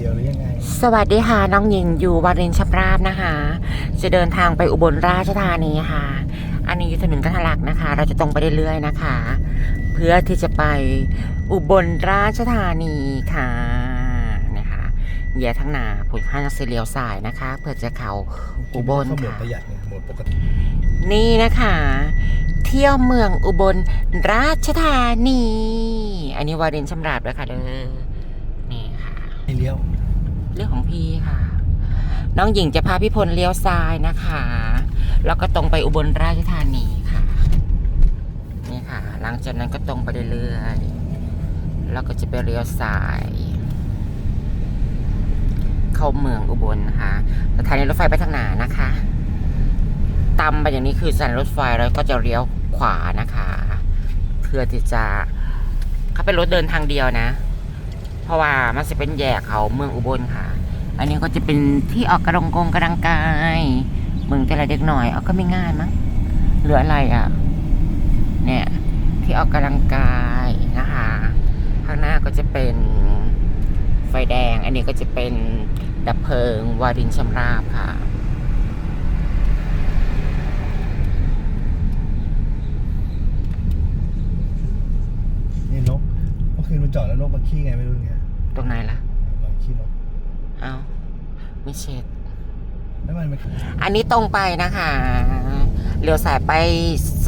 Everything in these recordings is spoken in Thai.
เดียวหรือยังไง สวัสดีค่ะน้องหญิงอยู่วารินชำราบนะคะ จะเดินทางไปอุบลราชธานีค่ะ อันนี้อยู่ถนนกันทะลักนะคะ เราจะตรงไปเรื่อยๆนะคะ เพื่อที่จะไปอุบลราชธานีค่ะนะคะเหยียทางหนาผุดห้างเสียวสายนะคะ เพื่อจะเข้าอุบลเข้าโหมดค่ะประหยัดเนี่ยโหมดปกตินี่นะคะ เที่ยวเมืองอุบลราชธานี อันนี้วารินชำราบด้วยค่ะเด้อนี่ค่ะให้เลี้ยว เรื่องของพี่ค่ะ น้องหญิงจะพาพี่พลเลี้ยวซ้ายนะคะ แล้วก็ตรงไปอุบลราชธานีค่ะ นี่ค่ะ หลังจากนั้นก็ตรงไปเรื่อยๆแล้วก็จะไปเลี้ยวซ้าย เข้าเมืองอุบลนะคะสถานีรถไฟไปทางหนานะคะตำไปอย่างนี้คือสถานีรถไฟแล้วก็จะเลี้ยวขวานะคะ เพื่อที่จะเขาเป็นรถเดินทางเดียวนะ ราะว่ามันจะเป็นแยกเขาเมืองอุบลค่ะ อันนี้ก็จะเป็นที่ออกกระดงกงกระดังกายเมืองแต่ละเด็กหน่อยเอาก็ไม่ง่ายมั้งเหลืออะไรอะ เนี่ยที่ออกกำลังกายนะคะข้างหน้าก็จะเป็นไฟแดง อันนี้ก็จะเป็นดับเพลิงวารินชำราบค่ะ นี่นกเมื่อคืนมันจอดแล้วนกมาขี้ไงไม่รู้ไง ตรงไหนล่ะลองขี้นกเอาไม่เช็ดแล้วมันไม่อันนี้ตรงไปนะคะเลี้ยวสายไป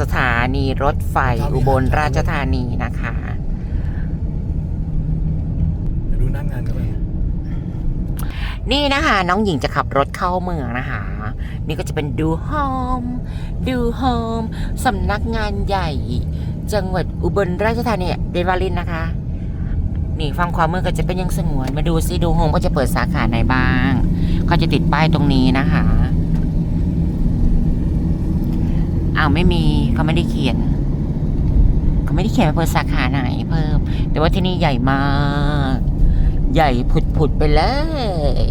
สถานีรถไฟอุบลราชธานีนะคะไปดูหน้างานกันไปนี่นะคะน้องหญิงจะขับรถเข้าเมืองนะคะ นี่ก็จะเป็นดูโฮมดูโฮมสำนักงานใหญ่ จังหวัดอุบลราชธานีเดนวารินนะคะ นี่ฟังความเมือก็จะเป็นยังสงวน มาดูซิดูโฮมก็จะเปิดสาขาไหนบ้าง เขาจะติดป้ายตรงนี้นะคะอ้าวไม่มีเขาไม่ได้เขียนเขาไม่ได้เขียนว่าเปิดสาขาไหนเพิ่ม แต่ว่าที่นี่ใหญ่มาก ใหญ่ผุดๆไปเลย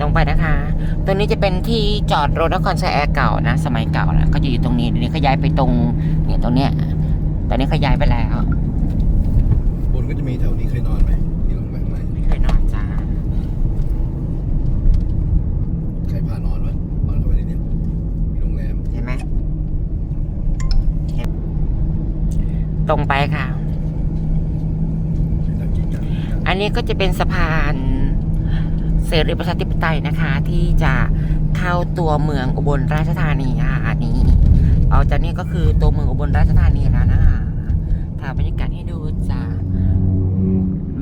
ลงไปนะคะ ตรงนี้จะเป็นที่จอดรถนครชัยแอร์เก่านะ สมัยเก่าแล้วก็จะอยู่ตรงนี้เดี๋ยวนี้เขาย้ายไปตรงเนี่ยตรงเนี้ย ตอนนี้เขาย้ายไปแล้ว บนก็จะมีแถวนี้เคยนอนไหมที่ลงไปข้างในไม่เคยนอนจ้าใครพานอนวะนอนเข้าไปในเนี้ยมีโรงแรมเห็นไหมเห็นตรงไปค่ะเป็นนักกินกันอันนี้ก็จะเป็นสะพานเสรีประชาธิปไตยนะคะ ที่จะเข้าตัวเมืองอุบลราชธานีค่ะอันนี้ เอาจากนี้ก็คือตัวเมืองอุบลราชธานีแล้วนะคะ ถ่ายบรรยากาศให้ดูจ้ะ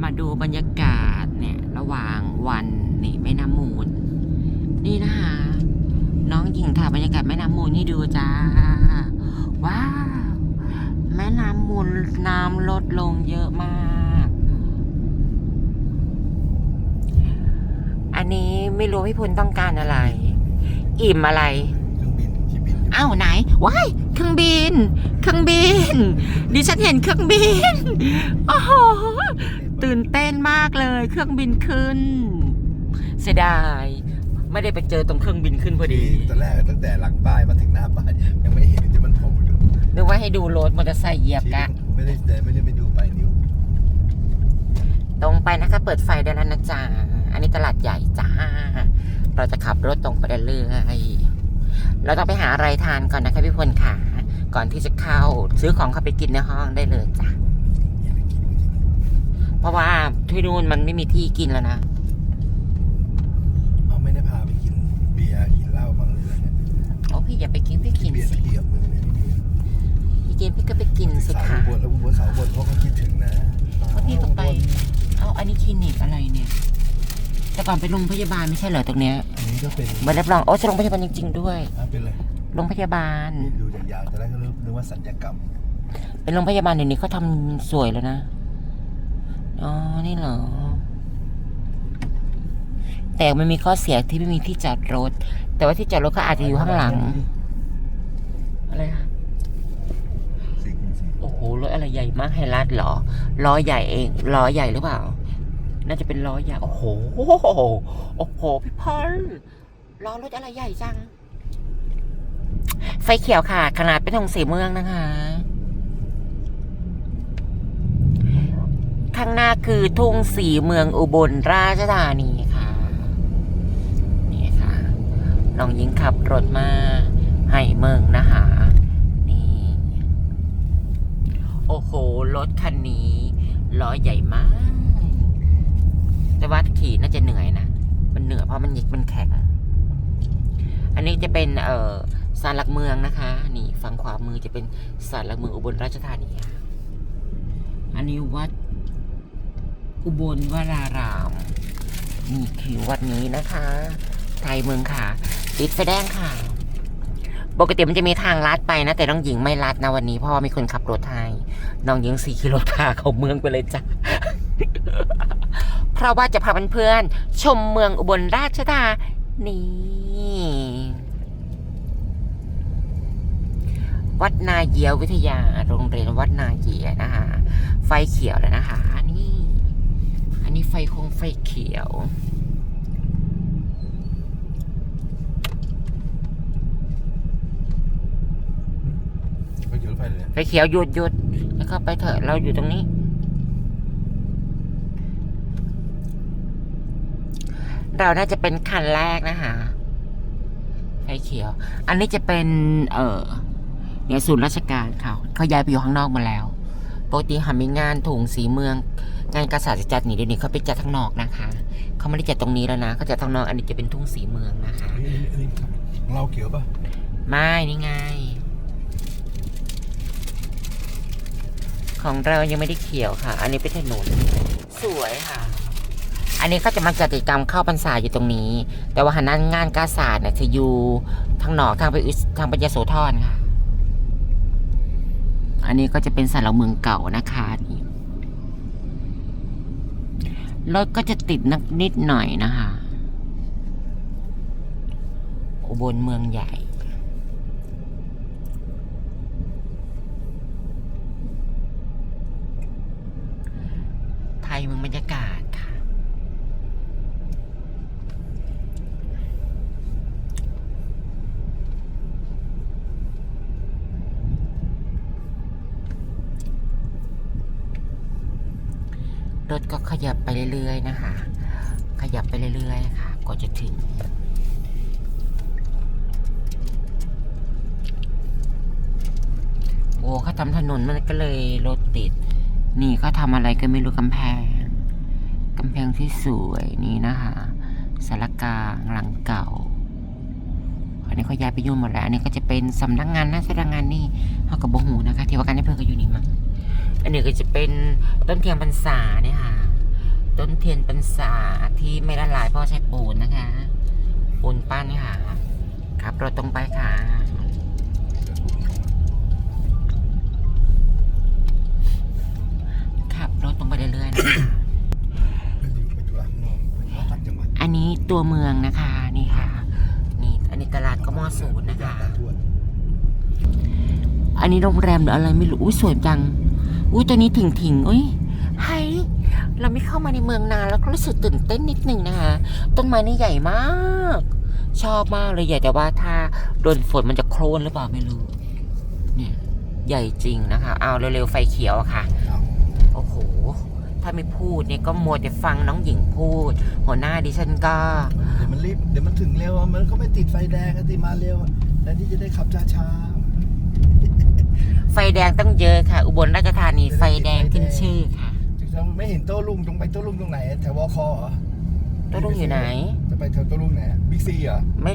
มาดูบรรยากาศเนี่ยระหว่างวันนี่แม่น้ำมูล นี่นะคะน้องหญิงถ่ายบรรยากาศแม่น้ำมูลให้ดูจ้าว้าวแม่น้ำมูลน้ำลดลงเยอะมาก อันนี้ไม่รู้พี่พลต้องการอะไร อิ่มอะไร อ้าวไหนว้ายเครื่องบิน เครื่องบิน ดิฉันเห็นเครื่องบินโอ้โหตื่นเต้นมากเลย เครื่องบินขึ้น เสียดาย ไม่ได้ไปเจอตรงเครื่องบินขึ้นพอดีตอนแรกตั้งแต่หลังป้ายมาถึงหน้าป้ายยังไม่เห็นที่มันโผล่อยู่นึกว่าให้ดูรถมอเตอร์ไซค์เหยียบกันไม่ได้แต่ไม่ได้ไปดูปลายนิ้วตรงไปนะคะเปิดไฟได้แล้วนะจ๊ะอันนี้ตลาดใหญ่จ้าเราจะขับรถตรงไปเรื่อยๆ เราต้องไปหาอะไรทานก่อนนะคะพี่พลค่ะ ก่อนที่จะเข้าซื้อของเข้าไปกินในห้องได้เลยจ้ะอยากไปกินที่นี่เพราะว่าที่นู่นมันไม่มีที่กินแล้วนะเอาไม่ได้พาไปกินเบียร์กินเหล้าบ้างเลยอะไรเนี่ยโอ้พี่อย่าไปกินพี่กินเบียร์สิตะเกียบมือเนี่ยไม่มีพี่กินพี่ก็ไปกินสิสาวคะอุบลแล้วอุบลสาวอุบนเพราะเขาคิดถึงนะเพราะพี่ต้องไป เอาอันนี้คลินิกอะไรเนี่ย แต่ก่อนเป็นโรงพยาบาลไม่ใช่เหรอตรงเนี้ยอั นนี้ก็เป็นมารับรองโอ้ใช่โรงพยาบาลจริง ๆ ด้วยอะเป็นเลยโรงพยาบาลดูจากยาวแต่แรกก็นึกว่าสัญญกรรมเป็นโรงพยาบาลเดี๋ยวนี้เขาทำสวยแล้วนะ อ๋อ นี่เหรอ แต่มันมีข้อเสียที่ไม่มีที่จอดรถ แต่ว่าที่จอดรถก็อาจจะอยู่ข้างหลัง อะไรคะสี่คูณสี่โอ้โห รถอะไรใหญ่มากไฮรัสเหรอ ล้อใหญ่เอง ล้อใหญ่หรือเปล่า น่าจะเป็นล้อใหญ่โอ้โห โอ้โห พี่พอลล้อรถอะไรใหญ่จัง ไฟเขียวค่ะ ขนาดเป็นทองสีเมืองนะคะ ข้างหน้าคือทุ่งสีเมืองอุบลราชธานีค่ะ นี่ค่ะ น้องหญิงขับรถมาให้เมืองนะคะนี่โอ้โห รถคันนี้ล้อใหญ่มาก แต่ว่าขี่น่าจะเหนื่อยนะ มันเหนื่อยเพราะมันหยิกมันแข็ง อันนี้จะเป็นเอ่อศาลหลักเมืองนะคะ นี่ฝั่งขวามือจะเป็นศาลหลักเมืองอุบลราชธานีอันนี้วัด อุบลวรารามนี่คือวัดนี้นะคะ ไทยเมืองค่ะติดไฟแดงค่ะ ปกติมันจะมีทางลัดไปนะ แต่น้องหญิงไม่ลัดนะวันนี้เพราะว่ามีคนขับรถให้น้องหญิงสี่กิโลพาเข้าเมืองไปเลยจ้ะ เพราะว่าจะพาเพื่อนๆชมเมืองอุบลราชธานีวัดนาเยียววิทยาโรงเรียนวัดนาเยียนะคะ ไฟเขียวแล้วนะคะนี่ อันนี้ไฟคงไฟเขียวไปเกี่ยวรถไฟเลยเนี่ยไฟเขียวหยุดหยุดแล้วก็ไปเถอะเราอยู่ตรงนี้ เราน่าจะเป็นคันแรกนะคะไฟเขียว อันนี้จะเป็น เออเนี่ยศูนย์ราชการเขาเขาย้ายไปอยู่ข้างนอกมาแล้วปกติหามีงานถุงสีเมือง งานกษัตริย์จะจัดนี่เดี๋ยวนี้เขาไปจัดข้างนอกนะคะเขาไม่ได้จัดตรงนี้แล้วนะเขาจัดข้างนอก อันนี้จะเป็นทุ่งสีเมืองนะคะเราเกี่ยวป่ะไม่นี่ไง ของเรายังไม่ได้เขียวค่ะ อันนี้เป็นถนนสวยค่ะ อันนี้ก็จะมาจัดกิจกรรมเข้าพรรษาอยู่ตรงนี้ แต่ว่าหันนั้นงานกาศาสตร์เนี่ยจะอยู่ทางหนอกทางไปทางปัญญาโสธรค่ะ อันนี้ก็จะเป็นสารเมืองเก่านะคะนี่รถก็จะติดนักนิดหน่อยนะคะ อุบลเมืองใหญ่ ไทยเมืองบรรยากาศค่ะ รถก็ขยับไปเรื่อยๆนะคะ ขยับไปเรื่อยๆค่ะกว่าจะถึง โอ้เขาทำถนนมันก็เลยรถติด นี่เขา ทำอะไรก็ไม่รู้กำแพงกำแพงที่สวยนี่นะคะสารกลางหลังเก่า อันนี้เขาย้ายไปยุ่งหมดแล้ว อันนี้ก็จะเป็นสำนักงานนะสำนักงานนี่เขากับบหูนะคะที่ว่าการให้เพื่อนก็อยู่นี่มั้งอันนี้ก็จะเป็นต้นเทียนพรรษาเนี่ยค่ะ ต้นเทียนพรรษาที่ไม่ละลายเพราะใช้ปูนนะคะ ปูนปั้นค่ะขับรถตรงไปค่ะ เรื่อยๆนะคะไปอยู่ไปอยู่ร้านข้างนอกไปอยู่ต่างจังหวัดอันนี้ตัวเมืองนะคะนี่ค่ะนี่อันนี้ตลาดก็มอศูนย์นะคะตาทวดอันนี้โรงแรมหรืออะไรไม่รู้อุ้ยสวยจังอุ้ยตัวนี้ถิงถิงๆอุ้ยไฮเราไม่เข้ามาในเมืองนานแล้วก็รู้สึกตื่นเต้นนิดหนึ่งนะคะ ต้นไม้นี่ใหญ่มาก ชอบมากเลยใหญ่แต่ว่าถ้าโดนฝนมันจะโครนหรือเปล่าไม่รู้เนี่ยใหญ่จริงนะคะ เอาเร็วๆไฟเขียวอะค่ะเอาโอ้โห ถ้าไม่พูดเนี่ยก็มัวแต่ฟังน้องหญิงพูด หัวหน้าดิฉันก็ เดี๋ยวมันรีบเดี๋ยวมันถึงเร็วอะมันก็ไม่ติดไฟแดงกันติมาเร็วอะแทนที่จะได้ขับช้าไฟแดงต้องเยอะค่ะ อุบลราชธานีไฟแดงขึ้นชื่อค่ะๆจึงๆไม่เห็นโต้ลุงตรงไปโต้ลุงตรงไหนแถววอคอเหรอตัวลุงอยู่ไหน จะไปแถวโต้ลุงไหนบิ๊กซีเหรอไม่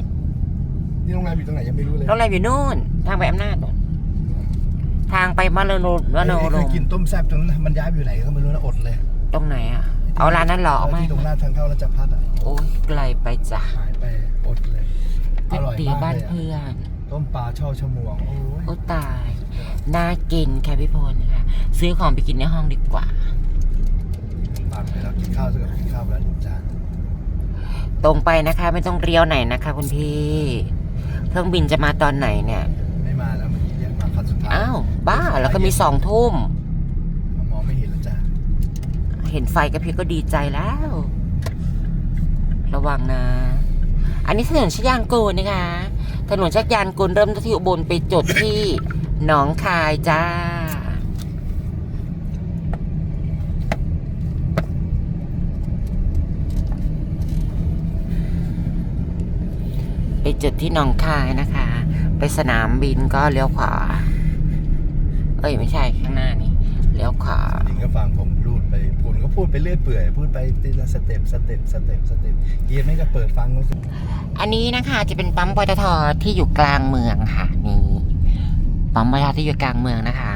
นี่โรงแรมอยู่ตรงไหนยังไม่รู้เลยโรงแรมอยู่นู่น ทางไปอำนาจนู่น ทางไปมาเลโนวโนเคโรยมกินต้มแซ่บตรงนั้นมันย้ายไปอยู่ไหนก็ไม่รู้นะอดเลย ตรงไหนอะ เอาร้านนั้นเหรอเอาไม่ที่ตรงหน้าทางเข้าราชพัฒน์อะโอ้ยไกลไปจ้ะหายไปอดเลยอก๋วยร่อยเตี๋ยวมากบ้านเลยอะเพื่อนต้มปลาช่อชะมวงโอ้ยโอ้ตาย น่ากินค่ะพี่พลค่ะ ซื้อของไปกินในห้องดีกว่าปากไปแล้วกินข้าวสักกับกินข้าวไปแล้วหนึ่งจานตรงไปนะคะ ไม่ต้องเลี้ยวไหนนะคะ คุณพี่ เครื่องบินจะมาตอนไหนเนี่ยันสุดท้ายอ้าวบ้าแล้วก็มีสองทุ่มมองไม่เห็นแล้วจ้ะเห็นไฟกระพริบก็ดีใจแล้ว ระวังนะ อันนี้ถนนชัยยางกูลนะคะ ถนนชัยยานกุลเริ่มที่อุบลไปจดที่หนองคายจ้าไปจุดที่หนองคายนะคะ ไปสนามบินก็เลี้ยวขวา เอ้ยไม่ใช่ข้างหน้านี่เลี้ยวขวาหญิงก็ฟังผมรูดไปผมก็พูดไปเรื่อยเปื่อยพูดไปทีละสเต็ปสเต็ปสเต็ปสเต็ปเฮียไม่ก็เปิดฟังรู้สึกอันนี้นะคะจะเป็นปั๊มปตทที่อยู่กลางเมืองค่ะนี่ปั๊มปตทที่อยู่กลางเมืองนะคะ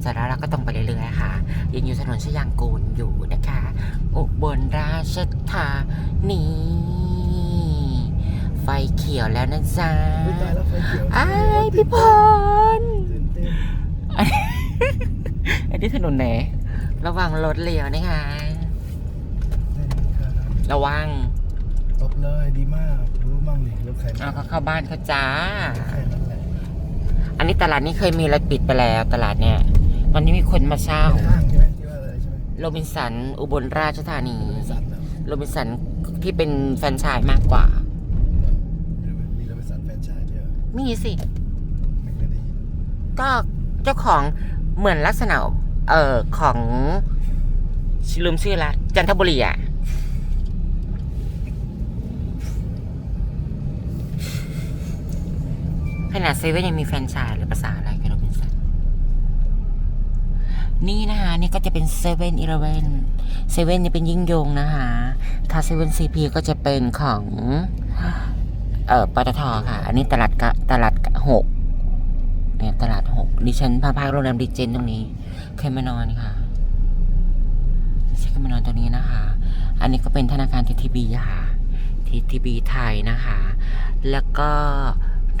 เสร็จแล้วเราก็ตรงไปเรื่อยๆค่ะยังอยู่ถนนชยางกูลอยู่นะคะอุบลราชธานีไฟเขียวแล้วนะจ๊ะไม่ตายแล้วไฟเขียวอ้ายพี่พรตื่นเต้น อันนี้ถนนไหน ระวังรถเลี้ยวนะคะเต้นครับระวังตบเลยดีมากรู้มั่งดิรถใครเอาเขาเข้าบ้านเขาจ้าแค่นั้นแหละอันนี้ตลาดนี้เคยมีอะไรปิดไปแล้ว ตลาดเนี่ย วันนี้มีคนมาเช่าเป็นห้างใช่ไหมที่ว่าอะไรใช่ไหมโรบินสัน อุบลราชธานี บริษัทนะโรบินสันที่เป็นแฟรนไชส์มากกว่า มีบริษัทแฟรนไชส์ด้วยเหรอมีสิ ไม่เคยได้ยินก็เจ้าของเหมือนลักษณะเอ่อของลืมชื่อละจันทบุรีอะขนาดเซเว่นยังมีแฟนชส์หรือภาษาอะไรกันโรบินสันนี่นะคะนี่ก็จะเป็นเซเว่นอีเลเว่นเซเว่นนี่เป็นยิ่งยงนะคะถ้าเซเว่นซีพีก็จะเป็นของ เอ่อปตทค่ะ อันนี้ตลาดกะตลาดกะหก เนี่ยตลาดหกดิฉันพาพักโรงแรมดิเจนตรงนี้เคยมานอนค่ะดิฉันเคยมานอนตรงนี้นะคะ อันนี้ก็เป็นธนาคารทีทีบีค่ะทีทีบีไทยนะคะ แล้วก็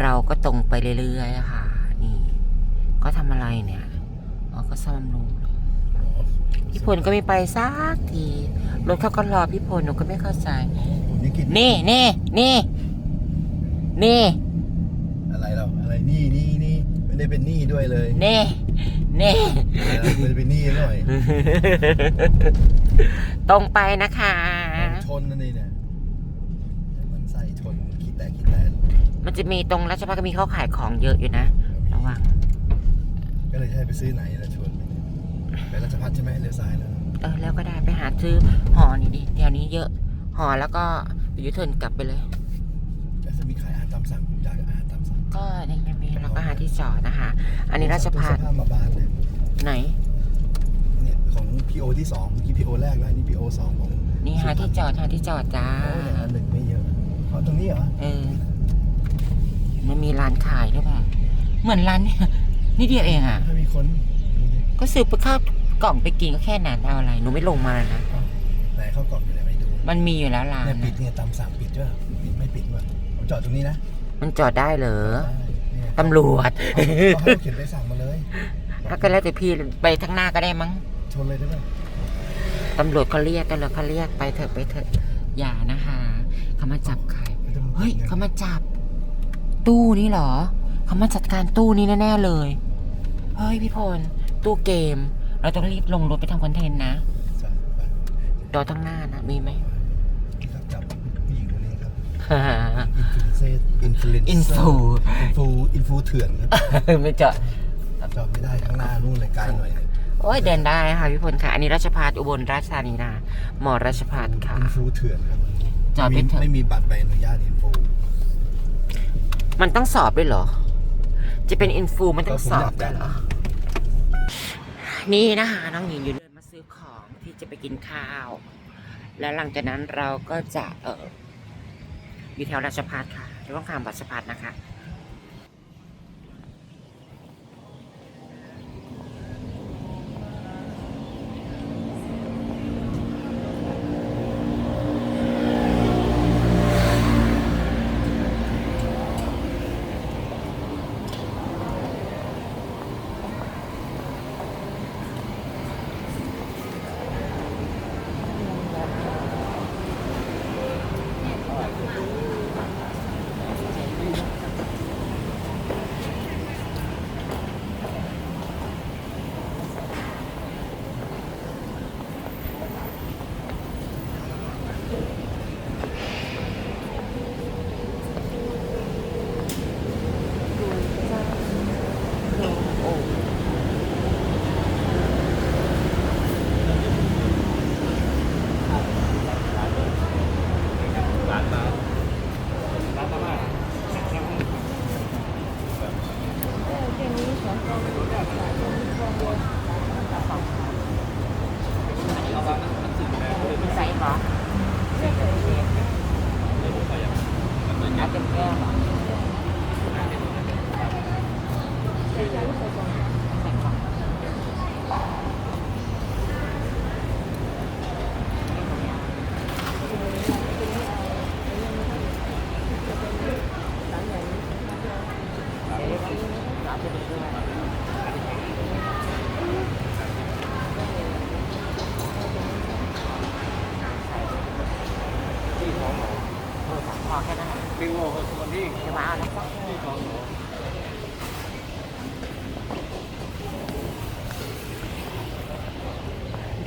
เราก็ตรงไปเรื่อยๆค่ะนี่ ก็ทำอะไรเนี่ยอ๋อก็ซ่อมบำรุงอ๋อพี่พลก็ไม่ไปสักทีรถเขาก็รอพี่พลหนูก็ไม่เข้าใจผมนี่กินนี่นี่นี่นี่อะไรเราอะไรนี่นี่นี่ ไม่ได้เป็นหนี้ด้วยเลยนี่นี่เออไม่ได้เป็นหนี้หน่อยตรงไปนะคะ ชนนั่นเองเนี่ยมันใส่ชนขี้แตกขี้แตกมันจะมีตรงราชพัฒก็มีเข้าขายของเยอะอยู่นะระวังก็เลยให้ไปซื้อไหนแล้วชวนไปราชพัฒใช่ไหมเลี้ยวซ้ายแล้วเออแล้วก็ได้ไปหาซื้อหอนี่ดิแถวนี้เยอะหอแล้วก็ไปยูเทิร์นกลับไปเลยจะมีขาย ก็นี่ยังมีเราก็หาที่จอดนะคะ อันนี้ราชพัฒตู้เสื้อผ้ามาบานเลยไหนเนี่ยของ PO ที่สองเมื่อกี้ PO แรกแล้วอันนี่ PO สองของนี่หาที่จอดหาที่จอดจ้าโอ้ยอันหนึ่งไม่เยอะเพราะตรงนี้เหรอเออมันมีร้านขายด้วยป่ะเหมือนร้านเนี่ยนี่เดียวเองอะถ้ามีคนดูดิก็ซื้อไปข้าวกล่องไปกินก็แค่นั้นเอาอะไรหนูไม่ลงมานะไหนเข้ากล่องอยู่ไหนไม่ดู มันมีอยู่แล้วร้านเนี่ยปิดนะเนี่ยตามสั่งปิดด้วยปิดไม่ปิดวะผมจอดตรงนี้นะ มันจอดได้เหรอได้เนี่ยตำรวจเอาเอาให้เขาเขียนใบสั่งมาเลยถ้าก็แล้วแต่พี่ไปทางหน้าก็ได้มั้งชนเลยได้ไหมตำรวจเขาเรียกตำรวจเขาเรียกไปเถอะไปเถอะอย่านะคะเขามาจับใครไม่ต้องเฮ้ยเขามาจับ ตู้นี้เหรอเขามาจัดการตู้นี้แน่ๆเลยเฮ้ยพี่พลตู้เกม เราต้องรีบลงรถไปทำคอนเทนต์นะจับไปรอตั้งหน้านะมีไหม นี่ครับจับผู้หญิงคนนี้ครับ อินฟลูเอนเซอร์อินฟลูเอนอินฟูอินฟูอินฟูเถื่อนครับไม่จอดจอดไม่ได้ข้างหน้านู่นเลยไกลหน่อยเนี่ยโอ้ยเดินได้ค่ะพี่พลค่ะ อันนี้ราชพัฒอุบลราชธานีนะหมอราชพัฒค่ะอินฟูเถื่อนครับจอดไปเถอะไม่มีบัตรใบอนุญาตอินฟูมันต้องสอบด้วยเหรอ จะเป็นอินฟูมันต้องสอบด้วยเหรอ นี่นะคะน้องหญิงอยู่เดินมาซื้อของที่จะไปกินข้าว แล้วหลังจากนั้นเราก็จะเออ อยู่แถวราชพัฒค่ะจะต้องข้ามบัตรสะพัฒนะคะ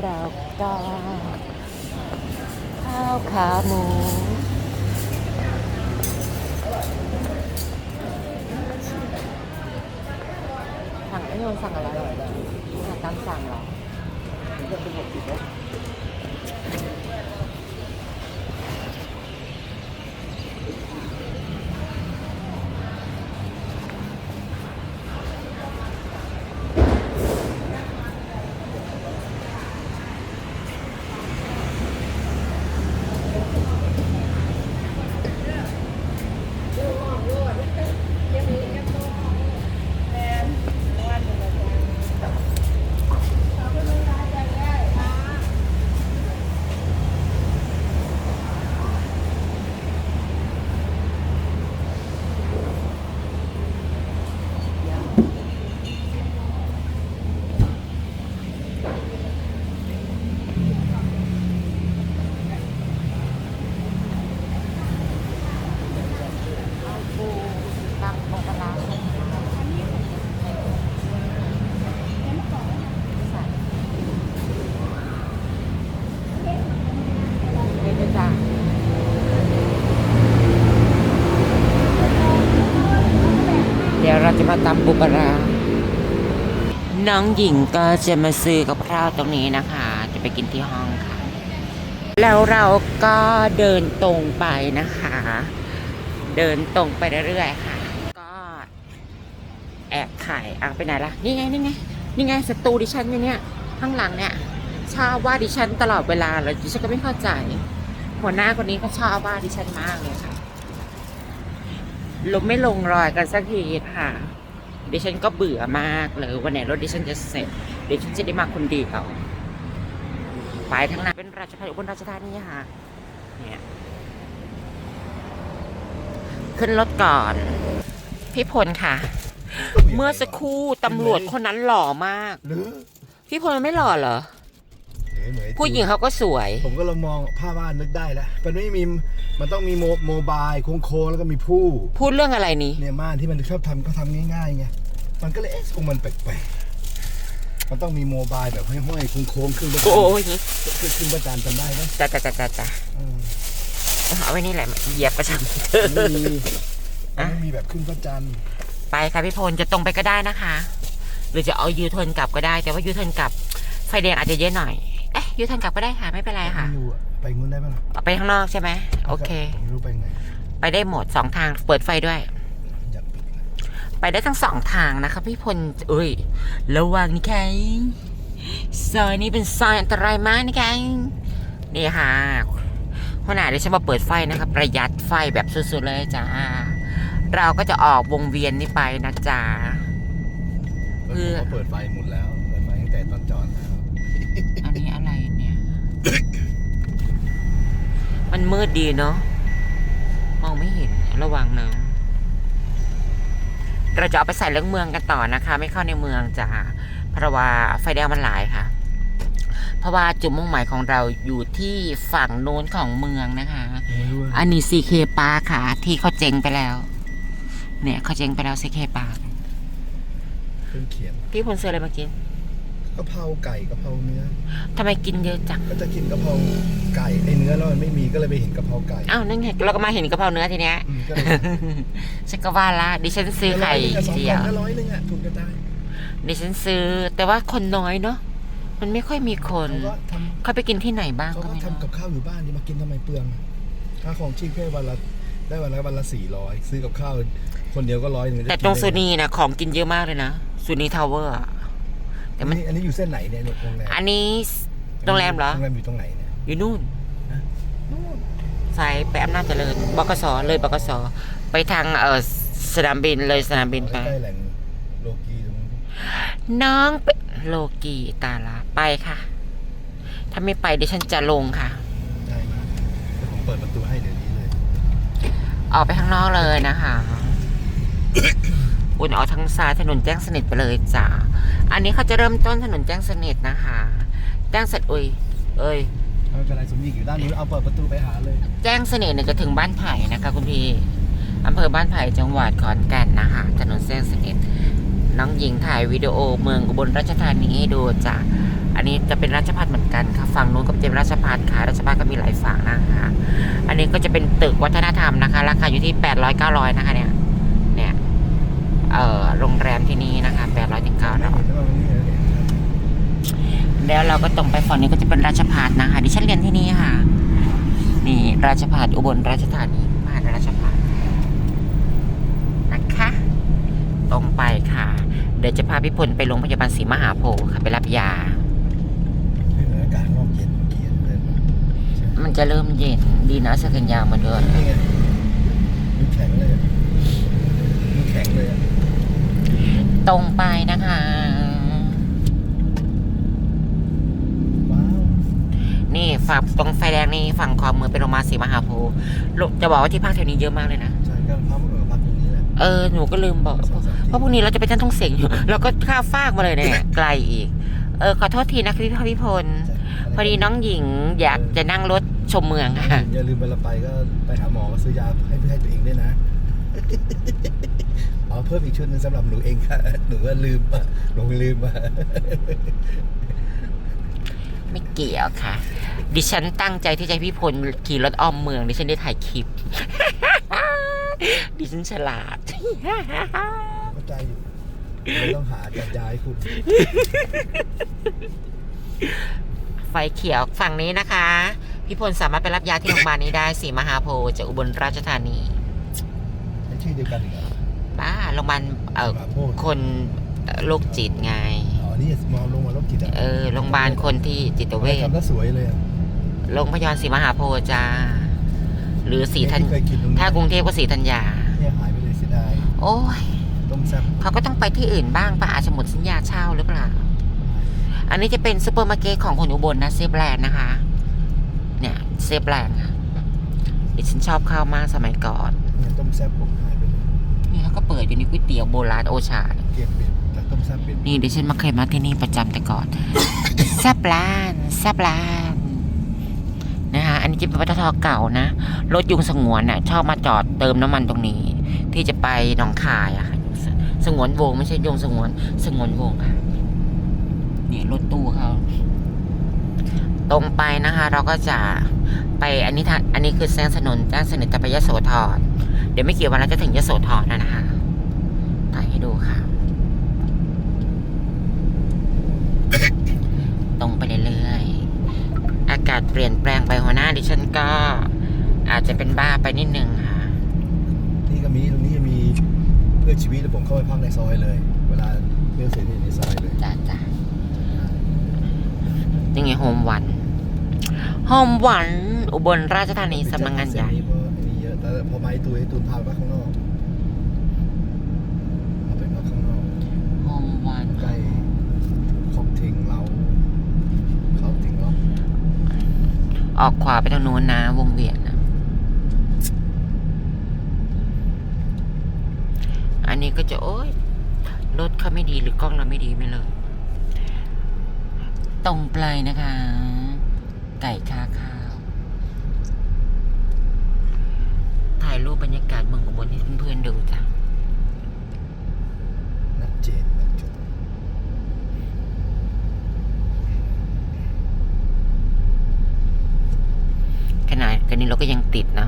เราก็ข้าวขาหมูสั่งไอ้นนท์สั่งอะไรสั่งตามสั่งเหรอก็เป็นหกสิบแล้ว เอาปูตังโมกะลาใส่ใส่เดี๋ยวจ้ะเดี๋ยวเราจะมาตำปูปลาร้า น้องหญิงก็จะมาซื้อกับข้าวตรงนี้นะคะ จะไปกินที่ห้องค่ะ แล้วเราก็เดินตรงไปนะคะ เดินตรงไปเรื่อยๆค่ะ ก็แอบถ่ายอะไปไหนล่ะ นี่ไงนี่ไงนี่ไงสตูดิฉันอยู่เนี่ยข้างหลังเนี่ยชอบว่าดิฉันตลอดเวลาเลยดิฉันก็ไม่เข้าใจ หัวหน้าคนนี้ก็ชอบว่าดิฉันมากเลยค่ะลมไม่ลงรอยกันสักทีค่ะ ดิฉันก็เบื่อมากเลยวันไหนรถดิฉันจะเสร็จดิฉันจะได้มาคนเดียวไปทั้งนั้นเป็นราชพัฒน์อุบลราชธานีค่ะเนี่ยขึ้นรถก่อน พี่พลค่ะ เมื่อสักครู่ตำรวจคนนั้นหล่อมากหรือพี่พลไม่หล่อเหรอ เหมือนเหมือนผู้หญิงเขาก็สวย ผมก็ลองมองภาพบ้านนึกได้แล้วมันไม่มีมันต้องมีโมโมบายโค้งๆแล้วก็มีผู้พูดเรื่องอะไรนี้เนี่ยม่านที่มันชอบทำก็ทำง่ายๆไงมันก็เลยเอ๊ะทรงมันแปลกๆมันต้องมีโมบายแบบห้อยๆโค้งๆขึ้นประจัโอ้ยขึ้นขึ้นประจานจำได้ไหมจ้าจ้าจ้าจ้าจ้าอืมเอาไว้นี่แหละเหยียบประจไม่มีำมันอะไม่มีแบบขึ้นประจันไปค่ะพี่พลจะตรงไปก็ได้นะคะ หรือจะเอายูเทิร์นกลับก็ได้ แต่ว่ายูเทิร์นกลับไฟแดงอาจจะเยอะหน่อยเอ๊ะ ยูเทิร์นกลับก็ได้ค่ะไม่เป็นไรค่ะ ไม่อยู่อะไปงุ้นได้ปะล่ะเอาไปข้างนอกใช่ไหมโอเคผมไม่รู้ไปไงไปได้หมดสองทางเปิดไฟด้วย อยากปิดนะไปได้ทั้งสองทางนะคะพี่พลเอ้ยระวังนี่ค่ะซอยนี้เป็นซอยอันตรายมากนะคะนี่ค่ะหัวหน้าเดี๋ยวฉันมาเปิดไฟนะคะประหยัดไฟแบบสุดๆเลยจ้าเราก็จะออกวงเวียนนี้ไปนะจ๊ะเพื่อเขาเปิดไฟหมดแล้ว เปิดไฟตั้งแต่ตอนจอดแล้ว อันนี้อะไรเนี่ย มันมืดดีเนาะมองไม่เห็นระวังนะเราจะเอาไปใส่เรื่องเมืองกันต่อนะคะ ไม่เข้าในเมืองจ้ะเพราะว่าไฟแดงมันหลายค่ะ เพราะว่าจุดมุ่งหมายของเราอยู่ที่ฝั่งโน้นของเมืองนะคะไม่รู้ว่าอันนี้ซีเคปาค่ะ ที่เขาเจ๊งไปแล้ว เนี่ยเขาเจ๊งไปแล้วซีเคปาเครื่องเขียนพี่พลซื้ออะไรมากิน กะเพราไก่กะเพราเนื้อทำไมกินเยอะจังก็จะกินกะเพราไก่ไอเนื้อแล้วมันไม่มีก็เลยไปเห็นกะเพราไก่อ้าวนั่นไงเราก็มาเห็นกะเพราเนื้อทีเนี้ยอืมก็เลยฉันก็ว่าละดิฉันซื้อไข่ร้อยหนึ่งอะสองเจีกยล่องวก็ร้อยหนึงอะถูกจะได้ดิฉันซื้อ แต่ว่าคนน้อยเนาะมันไม่ค่อยมีคนเขาก็ทเขาไปกินที่ไหนบ้างำเขาก็ก็ไม่รู้ทำกับข้าวอยู่บ้านนี่มากินทำไมเปลืองอะค่าของชีพแค่วันละได้วันละวันละสี่ร้อยซื้อกับข้าว คนเดียวก็ร้อยหนึ่งแต่ตรงซูนีนะของกินเยอะมากเลยนะซูนีทาวเวอร์แต่ แต่มันอันนี้อยู่เส้นไหนเนี่ยโรงแรมอันนี้โรงแรมเหรอ โรงแรมอยู่ตรงไหนเนี่ย อยู่นู่นฮะนู่นสายไปอำนาจเจริญบกสเลยบกสไปทางเออสนามบินเลยสนามบินไป ใกล้ๆแหล่งโลกีตรงนู้นน้องไปโลกีตาลาไปค่ะ ถ้าไม่ไปดิฉันจะลงค่ะ ได้มากเดี๋ยวผมเปิดประตูให้เดี๋ยวนี้เลย ออกไปข้างนอกเลยนะคะ อุ่นออกทางซ้ายถนนแจ้งสนิทไปเลยจ้ะอันนี้เขาจะเริ่มต้นถนนแจ้งสนิทนะคะ แจ้งสนิทอุ้ยเอ้ยไม่เป็นไรสมหญิงอยู่ด้านนู้นเอาเปิดประตูไปหาเลย แจ้งเสน่ห์เนี่ยจะถึงบ้านไผ่นะคะ คุณพี่อำเภอบ้านไผ่จังหวัดขอนแก่นนะคะถนนแจ้งเสน่ห์น้องหญิงถ่ายวิดีโอเมืองอุบลราชธานีให้ดูจ้ะอันนี้จะเป็นราชพัฒเหมือนกันค่ะฝั่งนู้นก็เป็นราชพัฒค่ะราชพัฒก็มีหลายฝั่งนะคะ อันนี้ก็จะเป็นตึกวัฒนธรรมนะคะ ราคาอยู่ที่800 900นะคะเนี่ยเนี่ย เอ่อโรงแรมที่นี่นะคะ800ถึงไม่900เนามันนี่เลยแล้วเราก็ตรงไปฝั่งนี้ก็จะเป็นราชพัฒนะคะดิฉันเรียนที่นี่ค่ะ นี่ราชพัฒอุบลราชธานีมหาราชพัฒนะคะ ตรงไปค่ะ เดี๋ยวจะพาพี่พลไปโรงพยาบาลศรีมหาโพธิ์ค่ะ ไปรับยาเมันจะเริ่มเย็นดีนะสื้อกันยาวมาด้วยนี่ไงมันแข็งเลยมันแข็งเลย ตรงไปนะคะว้าวนี่ฝั่งตรงไฟแดงนี่ฝั่งขวามือเป็นโรงพยาบาลศรีมหาโพธิ์ลูกจะบอกว่าที่พักแถวนี้เยอะมากเลยนะ ใช่ก็พักเออพักตรงนี้แหละเออ หนูก็ลืมบอกสองสามที่เพราะพรุ่งนี้เราจะไปจันทงเสียงอยู่แล้วก็ข้ามฟากมาเลยเนี่ยไกลอีก เออขอโทษทีนะพี่พี่พล พอดีน้องหญิงอยากจะนั่งรถชมเมืองค่ะ อย่าลืมเวลาไปก็ไปหาหมอมาซื้อยาให้ให้ตัวเองด้วยนะ เอาเพิ่มอีกชุดหนึงสำหรับหนูเองค่ะ หนูก็ลืมอะหนูลืมอะไม่เกี่ยวค่ะ ดิฉันตั้งใจที่จะให้พี่พลขี่รถอ้อมเมือง ดิฉันได้ถ่ายคลิป ดิฉันฉลาด เข้าใจอยู่ไม่ต้องหาจัดยาให้คุณไฟเขียวฝั่งนี้นะคะ พี่พลสามารถไปรับยาที่โรงพยาบาลนี้ได้สีมหาโพธิ์จากอุบลราชธานีเป็น ชื่อเดียวกันอีกเหรอบ้าโรงพยาบาลเอ่อมหาโพธิ์คนเอ่อโรคจิตไง อ๋อนี่มองลงมาลบจิตอะเออโรงพยาบาลคนที่จิตเวชทำแล้วสวยเลยอะโรงพยาบาลศรีมหาโพธิ์จ้าหรือศรีธัญที่เคยกินตรงนี้ถ้ากรุงเทพก็ศรีธัญญา เนี่ยหายไปเลยเสียดายโอ้ย ต้มแซ่บเขาก็ต้องไปที่อื่นบ้างป่ะอาจจะหมดสัญญาเช่าหรือเปล่า อันนี้จะเป็นซูเปอร์มาร์เก็ตของคนอุบลนะเซฟแลนด์นะคะ เนี่ยเซฟแลนด์ค่ะดิฉันชอบข้าวมากสมัยก่อนเนี่ยต้มแซ่บผมหายไปเลย นี่เขาก็เปิดอยู่ในก๋วยเตี๋ยวโบราณโอชาเกลียงเปลี่ยนจากต้มแซ่บเปลี่ยนนี่ดิฉันมาเคยมาที่นี่ประจำแต่ก่อน แซบลานแซบลานนะคะอันนี้จะเป็นปตทเก่านะ รถยุงสงวนน่ะชอบมาจอดเติมน้ำมันตรงนี้ ที่จะไปหนองคายอะค่ะสสงวนวงไม่ใช่ยงสงวน สงวนวงค่ะนี่รถตู้เขาตรงไปนะคะ เราก็จะไปอันนี้ทางอันนี้คือแซงถนนแจ้งสนิทจะไปยโสธร เดี๋ยวไม่กี่วันเราจะถึงยโสธรแล้วนะคะถ่ายให้ดูค่ะ ตรงไปเรื่อยๆ อากาศเปลี่ยนแปลงไปหัวหน้าดิฉันก็ อาจจะเป็นบ้าไปนิดนึงค่ะ นี่ก็มีตรงนี้จะมีเพื่อชีวิตแล้วผมเข้าไปพักในซอยเลย เวลาเลือกเสร็จเนี่ยในซอยเลยจ้าจ้ายังไงโฮมวันโฮมวันอุบลราชธานีสำนักงานใหญ่ แต่พอมาไอ้ตูนไอ้ตูนพาไปข้างนอกเอาไปพักข้างนอกโฮมวันใกล้คอกทิงเราเขาทิงเราออกขวาไปทางโน้นนะ วงเวียนนะอันนี้ก็จะโอ๊ยรถเขาไม่ดีหรือกล้องเราไม่ดีไม่เลย ตรงปลายนะคะ ไก่คาข้าว ถ่าย รูปบรรยากาศเมืองอุบลให้เพื่อนๆดูจ้ะนัดเจนนัดจบขนาดกันนี้เราก็ยังติดนะ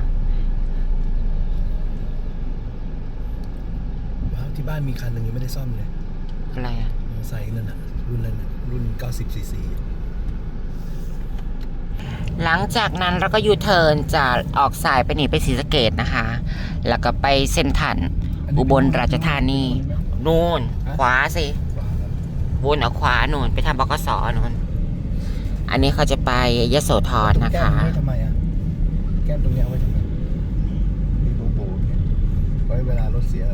ว้าวที่บ้านมีคันหนึ่งยังไม่ได้ซ่อมเลย อะไรอะมอเตอร์ไซค์นั่นน่ะ รุ่นนั้นน่ะรุ่น 90ซีซี หลังจากนั้นเราก็ยูเทิร์นจะออกสายไปหนีไปศรีสะเกดนะคะ แล้วก็ไปเส้นทันอุบลราชธานี นู่น ขวาสิขวาครับวนเอาขวานู่น ไปทำบกสนู่น อันนี้เขาจะไปยโสธรนะแก้มคะไว้ทำไมอะแก้มตรงเนี้ยเอาไว้ทำไมมีโบโบเนี่ยไว้เวลารถเสีย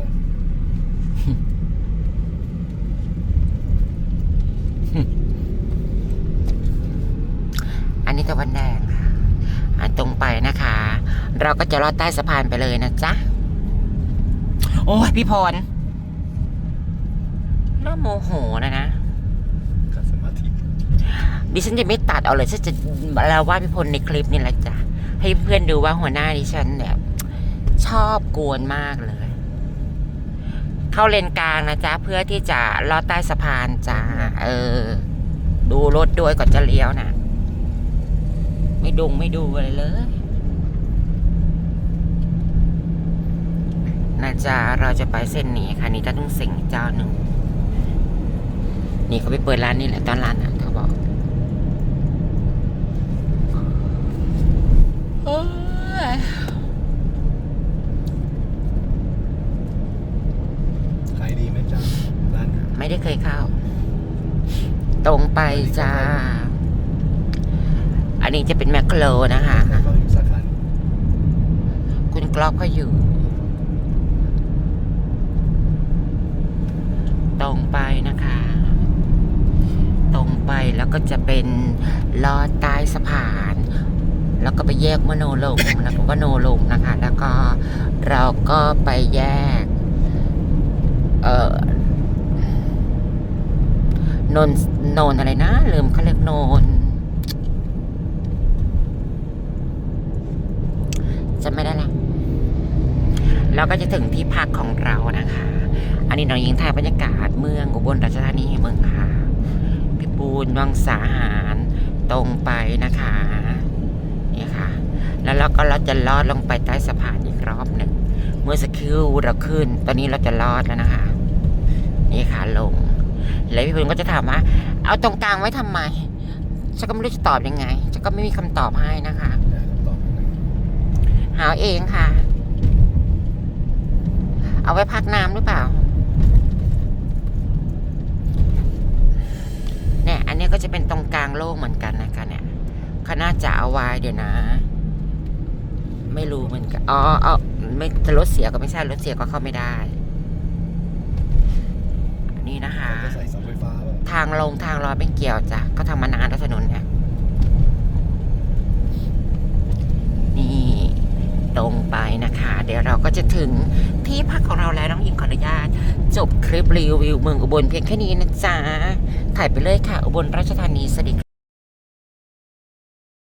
นี้ตะวันแดงค่ะตรงไปนะคะ เราก็จะลอดใต้สะพานไปเลยนะจ๊ะ โอ้ยพี่พรน่าโมโหนะนะขัดสมาธิดิฉันจะไม่ตัดเอาเลยฉันจะเราว่าพี่พลในคลิปนี่แหละจ้ะให้เพื่อนดูว่าหัวหน้าดิฉันแบบชอบกวนมากเลย เข้าเลนกลางนะจ๊ะเพื่อที่จะลอดใต้สะพานจ้าเออ ดูรถด้วยก่อนจะเลี้ยวนะ ไม่ดุงไม่ดูอะไรเลย นะจ๊ะเราจะไปเส้นนี้ค่ะนี่จะต้องสิงห์เจ้าหนึ่ง นี่เขาไปเปิดร้านนี่แหละตอนร้านนะเขาบอกโอ้ยขายดีไหมจ๊ะร้านนี้ไม่ได้เคยเข้า ตรงไปจ้า อันนี้จะเป็นแมคโครนะคะแล้วก็อยู่สาขานี้คุณกรอบก็อยู่ ตรงไปนะคะ ตรงไปแล้วก็จะเป็นลอดใต้สะพาน แล้วก็ไปแยกมโนลมแล้วก็โนลมนะคะ แล้วก็เราก็ไปแยก เอ่อนนโนนอะไรนะลืมเขาเรียกโนน จะไม่ได้ละ เราก็จะถึงที่พักของเรานะคะ อันนี้น้องยิงถ่ายบรรยากาศเมืองอุบลราชธานีเมืองค่ะพิบูลวังสาหารตรงไปนะคะนี่ค่ะ แล้วเราก็เราจะลอดลงไปใต้สะพานอีกรอบหนึ่งเมื่อสักครู่เราขึ้น ตอนนี้เราจะลอดแล้วนะคะ นี่ค่ะลง แล้วพี่บุญก็จะถามว่า เอาตรงกลางไว้ทำไมฉันก็ไม่รู้จะตอบยังไงฉันก็ไม่มีคำตอบให้นะคะได้คำตอบไหมหาเอาเองค่ะ เอาไว้พักน้ำหรือเปล่า เนี่ย อันนี้ก็จะเป็นตรงกลางโลกเหมือนกันนะคะเนี่ยเขาน่าจะเอาไว้เดี๋ยวนะ ไม่รู้เหมือนกัน อ๋อเอาไม่จะรถเสียก็ไม่ใช่รถเสียก็เข้าไม่ได้อันนี้นะคะจะใส่เสาไฟฟ้าป่ะทางลงทางรอดไม่เกี่ยวจ้ะก็ทำมานานแล้วถนนเนี่ยนี่ ตรงไปนะคะ เดี๋ยวเราก็จะถึงที่พักของเราแล้วน้องหญิงขออนุญาต จบคลิปรีวิวเมืองอุบลเพียงแค่นี้นะจ๊ะถ่ายไปเลยค่ะ อุบลราชธานีสวัสดีค่ะ